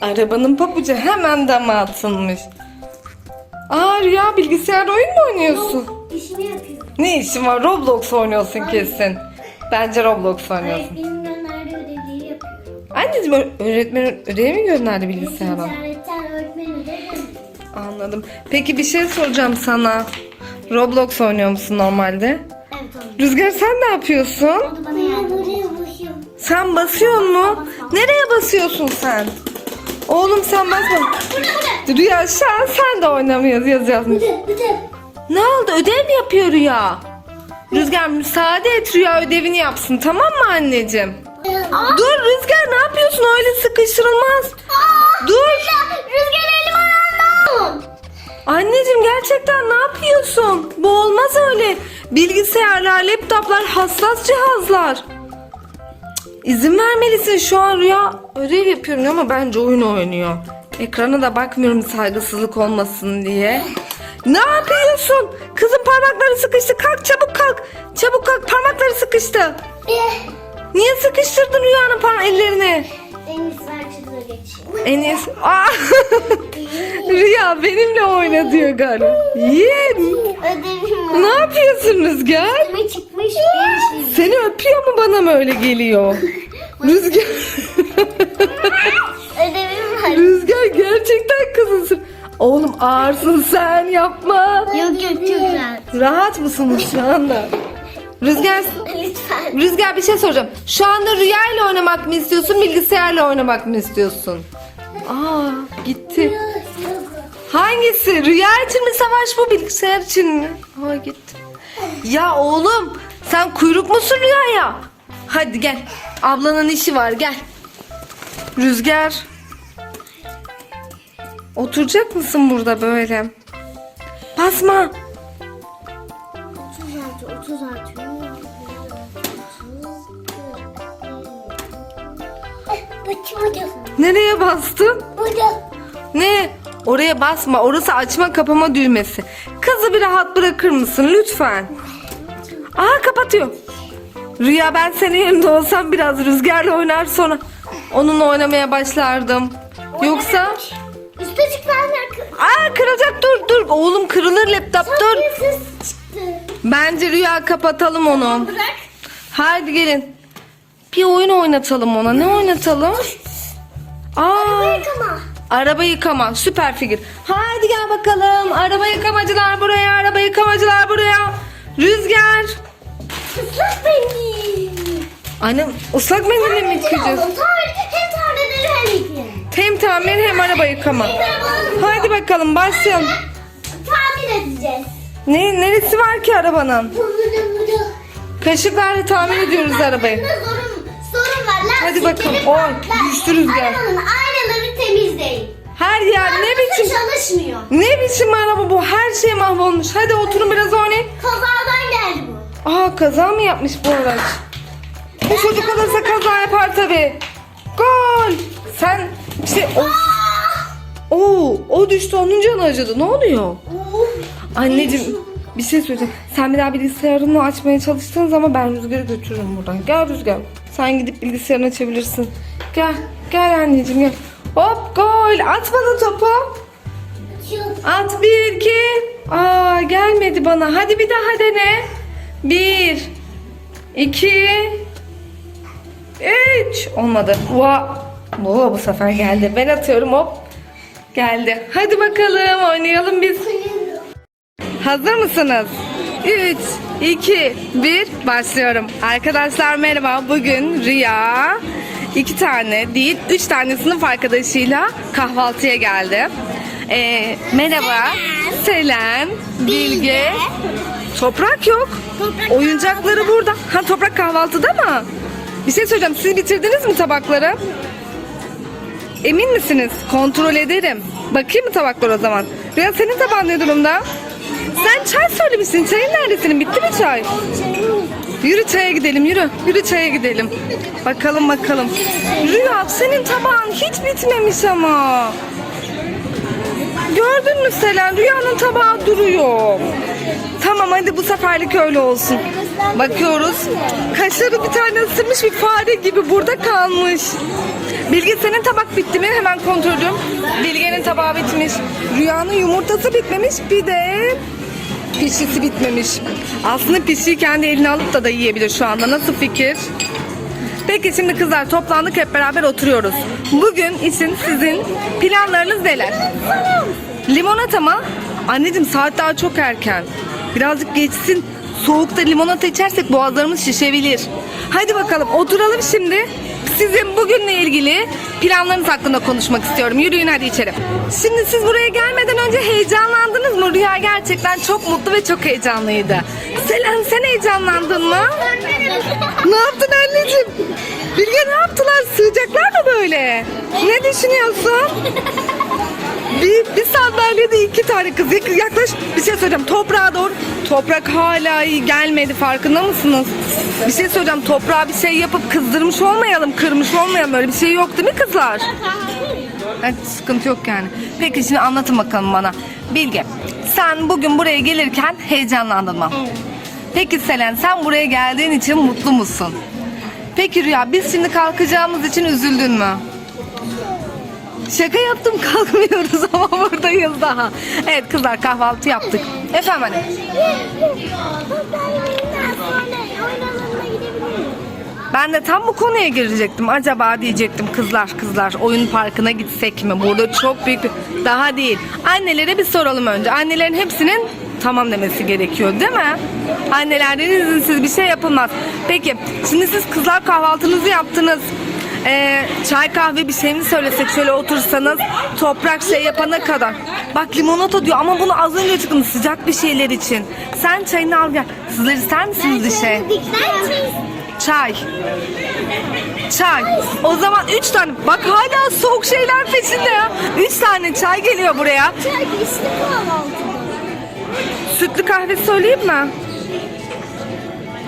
Arabanın pabucu hemen dama atılmış. Aa Rüya bilgisayarda oyun mu oynuyorsun? İşini yapıyorum. Ne işin var? Roblox oynuyorsun kesin. Bence Roblox oynuyorsun. Öğretmenin gönderdiği ödevleri yapıyorum. Anneciğim öğretmen ödevi mi gönderdi bilgisayara? Anladım. Peki bir şey soracağım sana. Roblox oynuyor musun normalde? Evet oğlum. Rüzgar sen ne yapıyorsun? Bana yardım. Sen basıyor mu? Nereye basıyorsun sen? Oğlum sen basma. Rüya şu an sen de oynamıyoruz yaz yazmış. Ödev, ödev. Ne oldu ödev mi yapıyor Rüya? Rüzgar müsaade et Rüya ödevini yapsın tamam mı anneciğim? Dur Rüzgar ne yapıyorsun öyle sıkıştırılmaz. Dur. Rüzgar elim ayağımda. Anneciğim gerçekten ne yapıyorsun? Bu olmaz öyle. Bilgisayarlar, laptoplar hassas cihazlar. İzin vermelisin şu an Rüya. Ödev yapıyorum ama bence oyun oynuyor. Ekrana da bakmıyorum saygısızlık olmasın diye. Ne yapıyorsun? Kızın parmakları sıkıştı. Kalk çabuk kalk. Çabuk kalk parmakları sıkıştı. Niye sıkıştırdın Rüya'nın parmak ellerini? Çizgiye geçeyim. En iyisi... Aa! Rüya benimle oyna diyor galiba. Ödevim var. Ne yapıyorsun Rüzgar? Çıkmış bir şey. Seni öpüyor mu bana mı öyle geliyor? Rüzgar... Ödevim var. Rüzgar gerçekten kızısın. Oğlum ağırsın sen yapma. Yok yok çok rahat. Rahat mısınız şu anda? Rüzgar... Lütfen. Rüzgar bir şey soracağım. Şu anda Rüya ile oynamak mı istiyorsun, bilgisayarla oynamak mı istiyorsun? Aa, gitti. Hangisi? Rüya için mi savaş bu bilgisayar için mi? Aa gitti. Ya oğlum sen kuyruk musun Rüya'ya? Hadi gel. Ablanın işi var gel. Rüzgar. Oturacak mısın burada böyle? Basma. Hocam. Nereye bastın? Hocam. Ne? Oraya basma. Orası açma kapama düğmesi. Kızı bir rahat bırakır mısın lütfen? Aa kapatıyor. Rüya ben senin yerinde olsam biraz rüzgarla oynar sonra onunla oynamaya başlardım. Yoksa Üste çıkmayanlar Aa kırılacak dur dur. Oğlum kırılır laptop dur. Bence Rüya kapatalım onu. Bırak. Haydi gelin. Bir oyun oynatalım ona. Ne oynatalım? Aa. Yıkama. Araba yıkama süper fikir. Haydi gel bakalım. Araba yıkamacılar buraya, araba yıkamacılar buraya. Rüzgar. Islak beni. Annem ıslak mendille mi yıkayacağız? Hem tarlaları hem yıkayalım. Hem tamir hem araba yıkama. Haydi bakalım başlayalım. Tamir edeceğiz. Ne, neresi var ki arabanın? Kaşıklarla tamir ediyoruz arabayı. Hadi bakalım. Oy, düştü rüzgar. Arabanın aynaları temizleyin. Her yer ne biçim çalışmıyor. ne biçim araba bu? Her şey mahvolmuş. Hadi oturun biraz oynayın. Kazadan geldi bu. Aa kaza mı yapmış bu araç? Bu çocuk olursa kaza yapar tabi. Gol. Sen şey o, Oo, o düştü onun canı acıdı. Ne oluyor? Anneciğim bir şey söyleyeceğim. Sen bir daha bilgisayarını açmaya çalıştığın zaman ben Rüzgar'ı götürürüm buradan. Gel Rüzgar. Sen gidip bilgisayarını açabilirsin. Gel. Gel anneciğim gel. Hop gol. At bana topu. At bir iki. Aa gelmedi bana. Hadi bir daha dene. Bir. iki, Üç. Olmadı. Va. Bu bu sefer geldi. Ben atıyorum hop. Geldi. Hadi bakalım oynayalım biz. Hazır mısınız? 3, 2, 1 başlıyorum. Arkadaşlar merhaba. Bugün Rüya iki tane değil, üç tane sınıf arkadaşıyla kahvaltıya geldi. Ee, merhaba. Selen, Bilge. Toprak yok. Toprak Oyuncakları burada. Ha toprak kahvaltıda mı? Bir şey söyleyeceğim. Siz bitirdiniz mi tabakları? Emin misiniz? Kontrol ederim. Bakayım mı tabaklar o zaman? Rüya senin tabağın ne durumda? Sen çay söylemişsin. Çayın nerede senin? Bitti mi çay? Yürü çaya gidelim yürü. Yürü çaya gidelim. Bakalım bakalım. Rüya senin tabağın hiç bitmemiş ama. Gördün mü Selen? Rüyanın tabağı duruyor. Tamam hadi bu seferlik öyle olsun. Bakıyoruz. Kaşarı bir tane ısırmış bir fare gibi burada kalmış. Bilge senin tabak bitti mi? Hemen kontrol ediyorum. Bilge'nin tabağı bitmiş. Rüyanın yumurtası bitmemiş. Bir de pişisi bitmemiş. Aslında pişiyi kendi eline alıp da da yiyebilir şu anda. Nasıl fikir? Peki şimdi kızlar toplandık hep beraber oturuyoruz. Bugün için sizin planlarınız neler? Limonata mı? Anneciğim saat daha çok erken. Birazcık geçsin. Soğukta limonata içersek boğazlarımız şişebilir. Hadi bakalım oturalım şimdi. Sizin bugünle ilgili planlarınız hakkında konuşmak istiyorum. Yürüyün hadi içeri. Şimdi siz buraya gelmeden önce heyecanlandınız mı? Rüya gerçekten çok mutlu ve çok heyecanlıydı. Selen sen heyecanlandın mı? Ne yaptın anneciğim? Bilge ne yaptılar? Sığacaklar mı böyle? Ne düşünüyorsun? Bir, bir sandalyede iki tane kız. Yak- Yaklaş bir şey söyleyeceğim. Toprağa doğru. Toprak hala iyi gelmedi farkında mısınız? Bir şey söyleyeceğim. Toprağa bir şey yapıp kızdırmış olmayalım. Kırmış olmayalım. Öyle bir şey yok değil mi kızlar? Evet, sıkıntı yok yani. Peki şimdi anlatın bakalım bana. Bilge sen bugün buraya gelirken heyecanlandın mı? Peki Selen sen buraya geldiğin için mutlu musun? Peki Rüya biz şimdi kalkacağımız için üzüldün mü? Şaka yaptım kalkmıyoruz ama buradayız daha. Evet kızlar kahvaltı yaptık. Efendim anne. Ben de tam bu konuya girecektim. Acaba diyecektim kızlar kızlar oyun parkına gitsek mi? Burada çok büyük bir... Daha değil. Annelere bir soralım önce. Annelerin hepsinin tamam demesi gerekiyor değil mi? Annelerden izinsiz bir şey yapılmaz. Peki şimdi siz kızlar kahvaltınızı yaptınız. Ee, çay kahve bir şey mi söylesek şöyle otursanız toprak şey yapana kadar. Bak limonata diyor ama bunu az önce çıktım sıcak bir şeyler için. Sen çayını al gel. Sizler ister misiniz bir şey? Çay. Çay. O zaman üç tane. Bak hala soğuk şeyler peşinde ya. Üç tane çay geliyor buraya. Sütlü kahve söyleyeyim mi?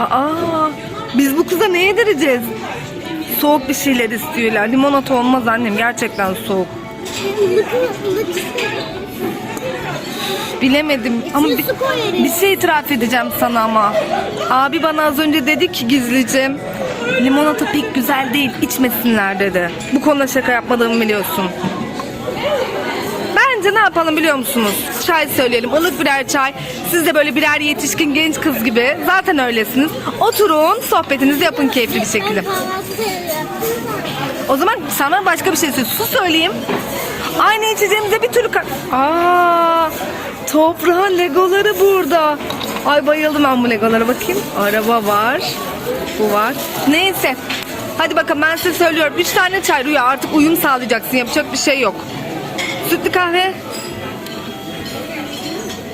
Aa, biz bu kıza ne yedireceğiz? Soğuk bir şeyler istiyorlar. Limonata olmaz annem. Gerçekten soğuk. Bilemedim ama bir, bir şey itiraf edeceğim sana ama. Abi bana az önce dedi ki gizlice limonata pek güzel değil içmesinler dedi. Bu konuda şaka yapmadığımı biliyorsun. Bence ne yapalım biliyor musunuz? Çay söyleyelim. ılık birer çay. Siz de böyle birer yetişkin genç kız gibi. Zaten öylesiniz. Oturun sohbetinizi yapın keyifli bir şekilde. O zaman sana başka bir şey söyleyeyim. Su söyleyeyim. Aynı içeceğimize bir türlü... ka- Aa, toprağın legoları burada. Ay bayıldım ben bu legolara bakayım. Araba var. Bu var. Neyse. Hadi bakalım ben size söylüyorum. Üç tane çay Rüya artık uyum sağlayacaksın. Yapacak bir şey yok. Sütlü kahve.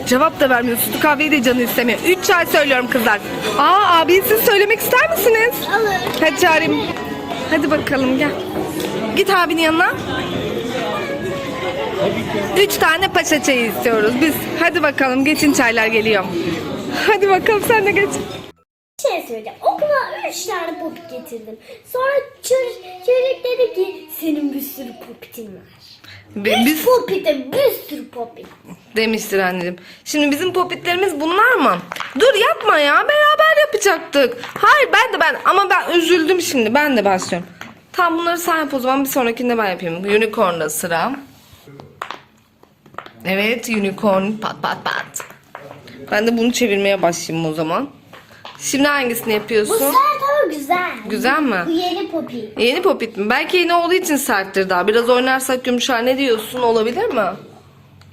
Cevap da vermiyor. Sütlü kahveyi de canı istemiyor. Üç çay söylüyorum kızlar. Aa abi siz söylemek ister misiniz? Alır. Hadi çağırayım. Hadi bakalım gel. Git abinin yanına. Üç tane paşa çayı istiyoruz biz. Hadi bakalım geçin çaylar geliyor. Hadi bakalım sen de geç. Bir şey söyleyeceğim. Okula üç tane popit getirdim. Sonra çocuk, çocuk dedi ki senin bir sürü popitin var. Bi- Üç Biz popite bir sürü popit. demiştir anneciğim. Şimdi bizim popitlerimiz bunlar mı? Dur yapma ya beraber yapacaktık. Hayır ben de ben ama ben üzüldüm şimdi ben de başlıyorum. Tamam bunları sen yap o zaman bir sonrakinde ben yapayım. Unicorn'da sıra. Evet unicorn pat pat pat. Ben de bunu çevirmeye başlayayım o zaman. Şimdi hangisini Bu yapıyorsun? sert ama güzel. Güzel mi? Bu yeni popit. Yeni popit mi? Belki yeni olduğu için serttir daha. Biraz oynarsak yumuşar. Ne diyorsun? Olabilir mi?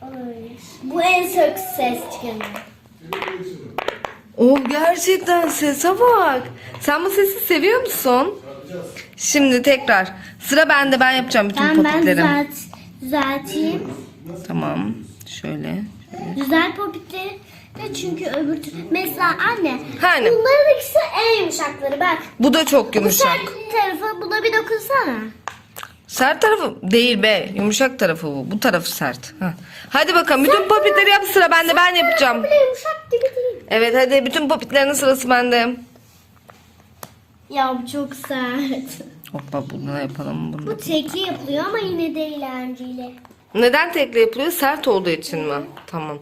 Olabilir. Bu en çok ses çıkanı. Oh gerçekten sese bak. Sen bu sesi seviyor musun? Şimdi tekrar. Sıra bende. Ben yapacağım bütün Ben ben popitleri. düzelt, düzelteyim. Tamam. Şöyle. Güzel popitleri de çünkü öbür. Mesela anne. Hani? Bunların ikisi en yumuşakları bak. Bu da çok Bu yumuşak. sert tarafı buna bir dokunsana. Sert tarafı değil be. Yumuşak tarafı bu. Bu tarafı sert. Heh. Hadi bakalım. Bütün popitleri yap sıra bende. Ben yapacağım. Bile yumuşak gibi değil. Evet hadi. Bütün popitlerin sırası bende. Ya bu çok sert. Hoppa bunu da yapalım. Bunu. Bu tekli yapılıyor ama yine de eğlenceli. Neden tekle yapılıyor? Sert olduğu için mi? Tamam.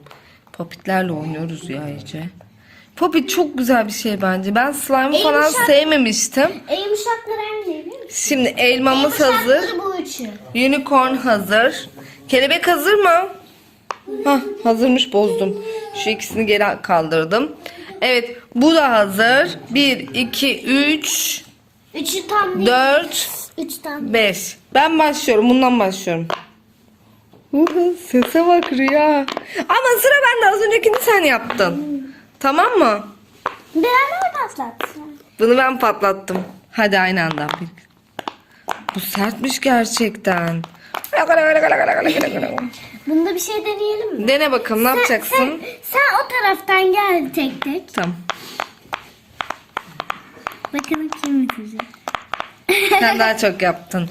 Popitlerle oynuyoruz ya iyice. Popit çok güzel bir şey bence. Ben slime En falan yumuşak- sevmemiştim. En yumuşakları biliyor musun? Şimdi elmamız En hazır. yumuşakları bu üçü. Unicorn hazır. Kelebek hazır mı? Hah hazırmış bozdum. Şu ikisini geri kaldırdım. Evet bu da hazır. 1, 2, 3, Üçü tam değil. 4, Üç tam. 5. Ben başlıyorum. Bundan başlıyorum. Sese bak Rüya. Ama sıra bende. Az öncekini sen yaptın. Tamam mı? Beraber patlatsın. Bunu ben patlattım. Hadi aynı anda. Bu sertmiş gerçekten. Bunda bir şey deneyelim mi? Dene bakalım ne Sen, yapacaksın? sen o taraftan gel tek tek. Tamam. Bakalım kim bitirecek. Sen daha çok yaptın.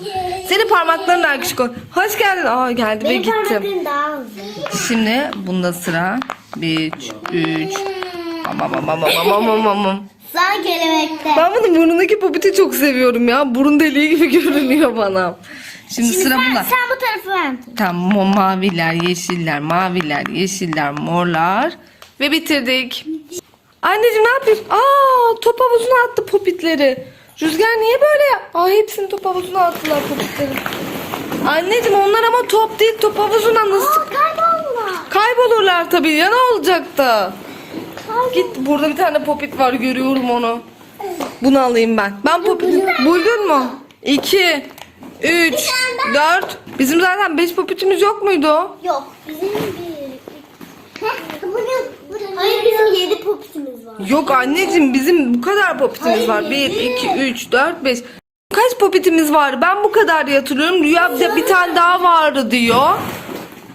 Senin parmakların daha küçük. ol- Hoş geldin. Aa geldi ve Benim gittim. parmaklarım daha uzun. Şimdi bunda sıra. 1, 3. Bam bam bam bam bam bam bam bam. Sen kelebekte. Ben bunun burnundaki popiti çok seviyorum ya. Burun deliği gibi görünüyor bana. Şimdi, sıra sen, bunda. sen bu tarafı ver. Tamam maviler, yeşiller, maviler, yeşiller, morlar. Ve bitirdik. Anneciğim ne yapıyorsun? Aa top havuzuna attı popitleri. Rüzgar niye böyle yap? Aa hepsini top havuzuna attılar popitleri. Anneciğim onlar ama top değil top havuzuna nasıl? Aa kaybolma. Kaybolurlar tabii ya ne olacak da? Kaybol. Git burada bir tane popit var görüyorum onu. Bunu alayım ben. Ben popit buldun mu? 2 3 4 Bizim zaten 5 popitimiz yok muydu? Yok. Bizim bir... Hayır bizim yedi popitimiz var. Yok anneciğim bizim bu kadar popitimiz var. 1 2 3 4 5 Kaç popitimiz var? Ben bu kadar diye hatırlıyorum. Rüya bir, de bir tane daha vardı diyor.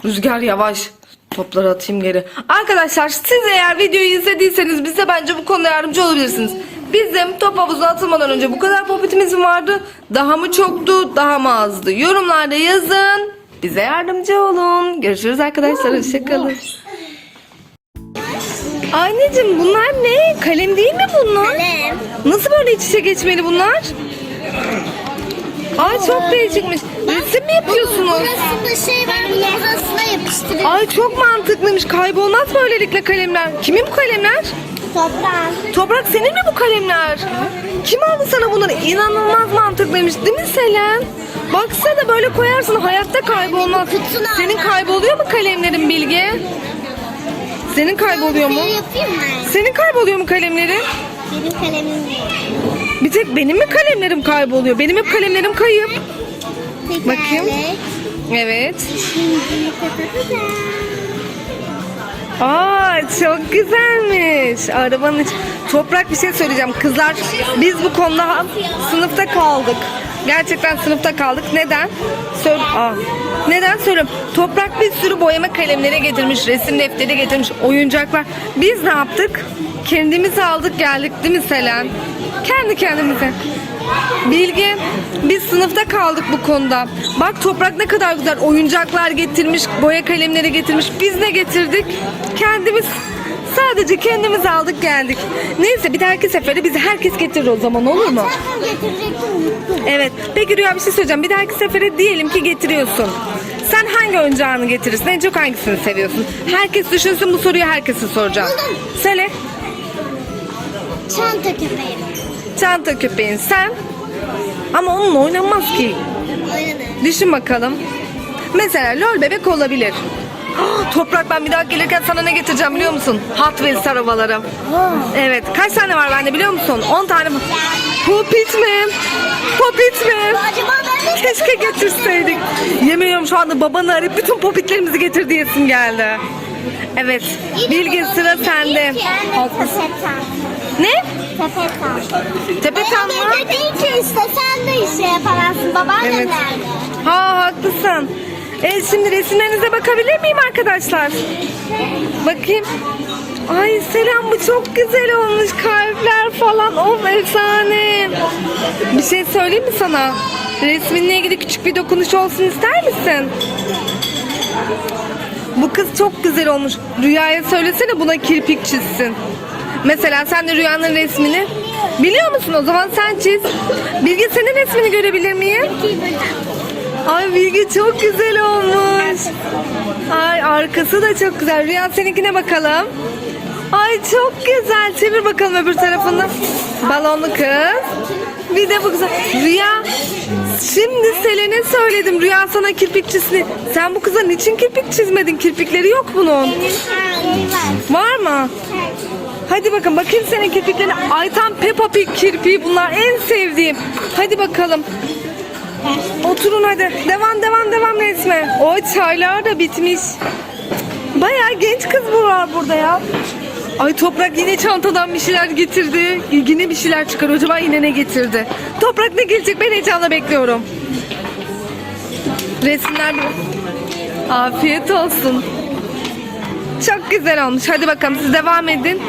Rüzgar yavaş. Topları atayım geri. Arkadaşlar siz eğer videoyu izlediyseniz bize bence bu konuda yardımcı olabilirsiniz. Bizim top havuzuna atılmadan önce bu kadar popitimiz mi vardı? Daha mı çoktu? Daha mı azdı? Yorumlarda yazın. Bize yardımcı olun. Görüşürüz arkadaşlar. Hoşçakalın. Anneciğim bunlar ne? Kalem değil mi bunlar? Kalem. Nasıl böyle iç içe geçmeli bunlar? Ay çok değişikmiş. Resim mi yapıyorsunuz? Burasında şey var. Burasına yapıştırıyorum. Ay çok mantıklıymış. Kaybolmaz böylelikle kalemler. Kimin bu kalemler? Toprağın. Toprak senin mi bu kalemler? Kim aldı sana bunları? İnanılmaz mantıklıymış değil mi Selen? Baksana böyle koyarsın hayatta kaybolmaz. Senin kayboluyor mu kalemlerin Bilge? Senin kayboluyor mu? Yapayım mı? Senin kayboluyor mu kalemlerin? Benim kalemim yok. Bir tek benim mi kalemlerim kayboluyor? Benim hep kalemlerim kayıp. Bakayım. Tekerlek. Evet. Şimdi kapatalım. Aa çok güzelmiş. Arabanın iç- Toprak bir şey söyleyeceğim. Kızlar biz bu konuda sınıfta kaldık. Gerçekten sınıfta kaldık. Neden? Sor Aa, neden söylüyorum? Toprak bir sürü boyama kalemleri getirmiş, resim defteri getirmiş, oyuncaklar. Biz ne yaptık? Kendimiz aldık geldik değil mi Selen? Kendi kendimize. Bilge, biz sınıfta kaldık bu konuda. Bak Toprak ne kadar güzel oyuncaklar getirmiş, boya kalemleri getirmiş. Biz ne getirdik? Kendimiz sadece kendimiz aldık geldik. Neyse bir dahaki sefere bizi herkes getirir o zaman olur mu? Unuttum. Evet. Peki Rüya bir şey söyleyeceğim. Bir dahaki sefere diyelim ki getiriyorsun. Sen hangi oyuncağını getirirsin? En çok hangisini seviyorsun? Herkes düşünsün bu soruyu herkese soracağım. Söyle. Çanta köpeğim. Çanta köpeğin sen. Ama onunla oynanmaz ki. Oynanır. Düşün bakalım. Mesela lol bebek olabilir. Toprak ben bir daha gelirken sana ne getireceğim biliyor musun? Hot Wheels arabaları. Evet. Kaç tane var bende biliyor musun? 10 tane mi? Popit mi? Popit mi? Acaba ben de Keşke getirseydik. Yemiyorum şu anda babanı arayıp bütün popitlerimizi getir diyesim geldi. Evet. Bilgi sıra sende. Haklısın. Ne? Tepetan. Tepetan mı? Evde değil ki işte sen de işe yapamazsın. Babaannem Evet. nerede? Ha haklısın. Evet şimdi resimlerinize bakabilir miyim arkadaşlar? Bakayım. Ay Selam bu çok güzel olmuş. Kalpler falan. Of efsane. Bir şey söyleyeyim mi sana? Resminle ilgili küçük bir dokunuş olsun ister misin? Bu kız çok güzel olmuş. Rüyaya söylesene buna kirpik çizsin. Mesela sen de rüyanın resmini biliyor musun? O zaman sen çiz. Bilge senin resmini görebilir miyim? Ay Bilge çok güzel olmuş. Ay arkası da çok güzel. Rüya seninkine bakalım. Ay çok güzel. Çevir bakalım öbür tarafını. Balonlu kız. Bir de bu güzel. Rüya. Şimdi Selen'e söyledim. Rüya sana kirpik çizdi. Sen bu kıza niçin kirpik çizmedin? Kirpikleri yok bunun. Var mı? Hadi bakın bakayım senin kirpiklerine. Ay tam Peppa Pig kirpiği bunlar en sevdiğim. Hadi bakalım. Oturun hadi. Devam devam devam resme. O çaylar da bitmiş. Bayağı genç kız bu var burada ya. Ay Toprak yine çantadan bir şeyler getirdi. Yine bir şeyler çıkar. Acaba yine ne getirdi? Toprak ne gelecek? Ben heyecanla bekliyorum. Resimler Afiyet olsun. Çok güzel olmuş. Hadi bakalım siz devam edin.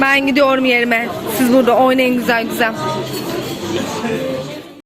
Ben gidiyorum yerime. Siz burada oynayın güzel güzel.